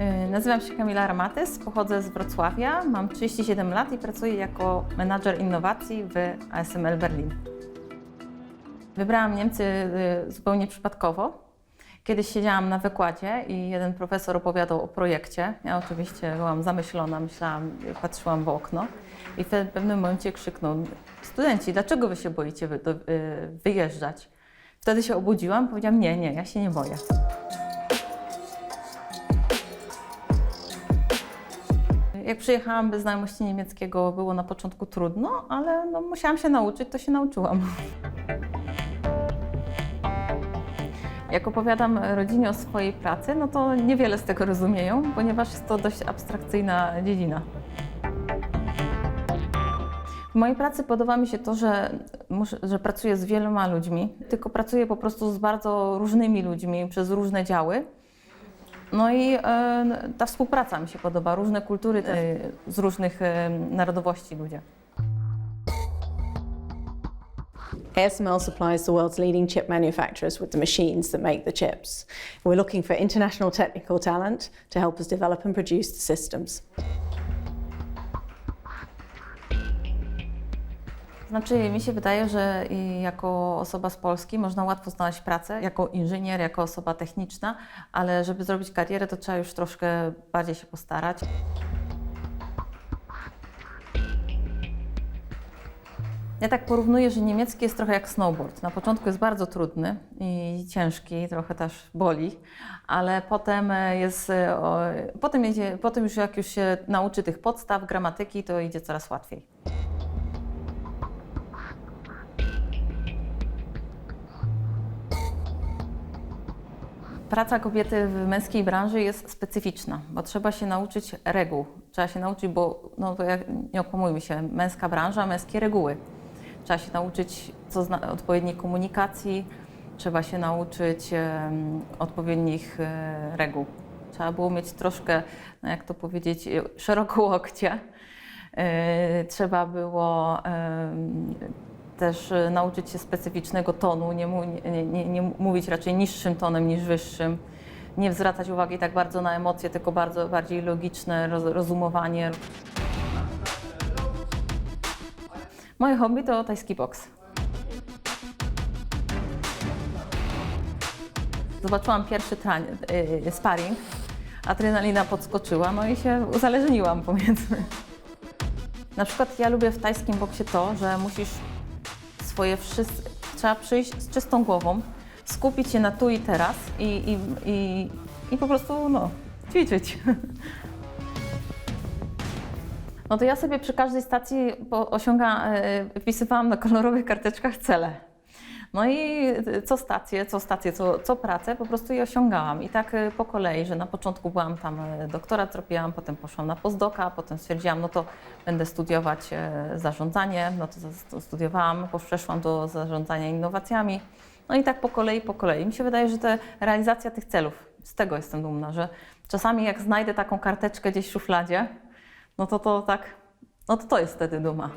Y, Nazywam się Kamila Ramatys, pochodzę z Wrocławia, mam 37 lat i pracuję jako menadżer innowacji w ASML Berlin. Wybrałam Niemcy y, zupełnie przypadkowo. Kiedyś siedziałam na wykładzie i jeden profesor opowiadał o projekcie. Ja oczywiście byłam zamyślona, myślałam, patrzyłam w okno i w pewnym momencie krzyknął: Studenci, dlaczego wy się boicie y, wyjeżdżać? Wtedy się obudziłam, powiedziałam: Nie, nie, ja się nie boję. Jak przyjechałam bez znajomości niemieckiego, było na początku trudno, ale no, musiałam się nauczyć, to się nauczyłam. Jak opowiadam rodzinie o swojej pracy, no to niewiele z tego rozumieją, ponieważ jest to dość abstrakcyjna dziedzina. W mojej pracy podoba mi się to, że, że pracuję z wieloma ludźmi, tylko pracuję po prostu z bardzo różnymi ludźmi przez różne działy. No i e, ta współpraca mi się podoba, różne kultury te, z różnych e, narodowości ludzie. ASML supplies the world's leading chip manufacturers with the machines that make the chips. We're looking for international technical talent to help us develop and produce the systems. Znaczy, mi się wydaje, że jako osoba z Polski można łatwo znaleźć pracę, jako inżynier, jako osoba techniczna, ale żeby zrobić karierę, to trzeba już troszkę bardziej się postarać. Ja tak porównuję, że niemiecki jest trochę jak snowboard. Na początku jest bardzo trudny i ciężki, trochę też boli, ale potem jest, e, potem, jedzie, potem już jak już się nauczy tych podstaw, gramatyki, to idzie coraz łatwiej. Praca kobiety w męskiej branży jest specyficzna, bo trzeba się nauczyć reguł. Trzeba się nauczyć, bo no, nie okłamujmy się, męska branża, męskie reguły. Trzeba się nauczyć co zna, odpowiedniej komunikacji, trzeba się nauczyć em, odpowiednich e, reguł. Trzeba było mieć troszkę, no jak to powiedzieć, e, szeroko łokcie. E, trzeba było em, też e, nauczyć się specyficznego tonu, nie, nie, nie, nie mówić raczej niższym tonem niż wyższym, nie zwracać uwagi tak bardzo na emocje, tylko bardzo bardziej logiczne roz, rozumowanie. Moje hobby to tajski boks. Zobaczyłam pierwszy tran- y, sparring, adrenalina podskoczyła, no i się uzależniłam powiedzmy. Na przykład ja lubię w tajskim boksie to, że musisz swoje wszystko, trzeba przyjść z czystą głową, skupić się na tu i teraz i, i, i, i po prostu no, ćwiczyć. No to ja sobie przy każdej stacji osiąga, e, wpisywałam na kolorowych karteczkach cele. No i co stację, co stację, co, co pracę po prostu je osiągałam. I tak e, po kolei, że na początku byłam tam, e, doktorat zrobiłam, potem poszłam na postdoka, potem stwierdziłam, no to będę studiować e, zarządzanie, no to studiowałam, przeszłam do zarządzania innowacjami. No i tak po kolei, po kolei. Mi się wydaje, że to realizacja tych celów, z tego jestem dumna, że czasami jak znajdę taką karteczkę gdzieś w szufladzie, no to to tak, no to to jest wtedy duma.